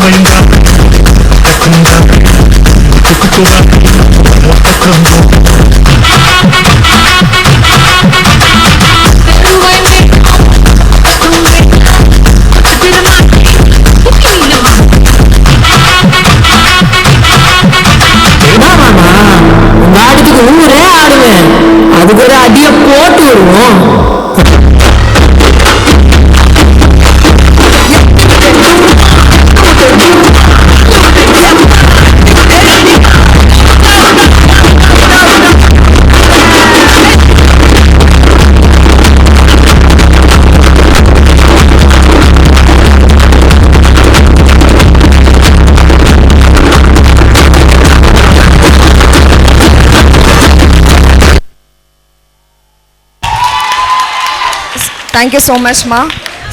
பயந்தா கக்குந்தா குக்குக்குவா மொத்தக்குறந்தா அதுக்கு ஒரு அடியை போட்டு வருவோம் Thank you so much, Ma.